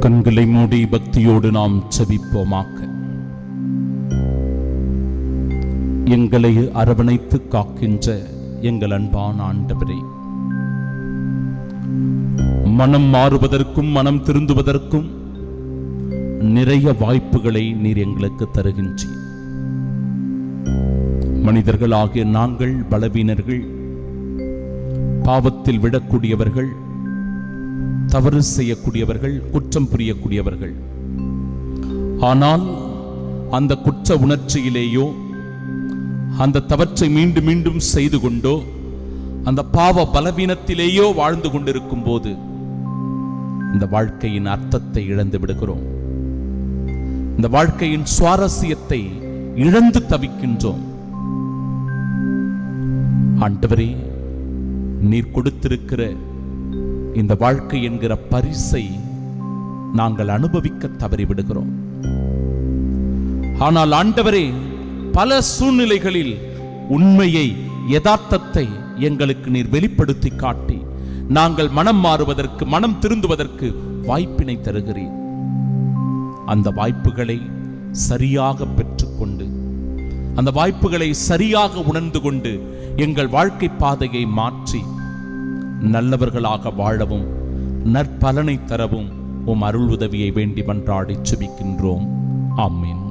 கண்களை மூடி பக்தியோடு நாம் செபிப்போமாக்க எங்களை அரவணைத்து காக்கின்ற எங்கள் அன்பான ஆண்டவரே. மனம் மாறுவதற்கும் மனம் திருந்துவதற்கும் நிறைய வாய்ப்புகளை நீர் எங்களுக்கு தருகின்றீர். மனிதர்களாகிய நாங்கள் பலவீனர்கள் பாவத்தில் விடக்கூடியவர்கள் தவறு செய்யக்கூடியவர்கள் குற்றம் புரியக்கூடியவர்கள். ஆனால் அந்த குற்ற உணர்ச்சியிலேயோ அந்த தவற்றை மீண்டும் மீண்டும் செய்து கொண்டோ அந்த பாவ பலவீனத்திலேயோ வாழ்ந்து கொண்டிருக்கும் போது இந்த வாழ்க்கையின் அர்த்தத்தை இழந்து விடுகிறோம். இந்த வாழ்க்கையின் சுவாரஸ்யத்தை இழந்து தவிக்கின்றோம். ஆண்டவரே நீர் கொடுத்திருக்கிற இந்த வாழ்க்கை என்கிற பரிசை நாங்கள் அனுபவிக்க தவறிவிடுகிறோம். ஆனால் ஆண்டவரே பல சூழ்நிலைகளில் உண்மையை யதார்த்தத்தை எங்களுக்கு நீர் வெளிப்படுத்தி காட்டி நாங்கள் மனம் மாறுவதற்கு மனம் திருந்துவதற்கு வாய்ப்பினை தருகிறீர். அந்த வாய்ப்புகளை சரியாக பெற்றுக்கொண்டு அந்த வாய்ப்புகளை சரியாக உணர்ந்து கொண்டு எங்கள் வாழ்க்கை பாதையை மாற்றி நல்லவர்களாக வாழவும் நற்பலனை தரவும் உம் அருள் உதவியை வேண்டி மன்றாடி சுபிக்கின்றோம். ஆமீன்.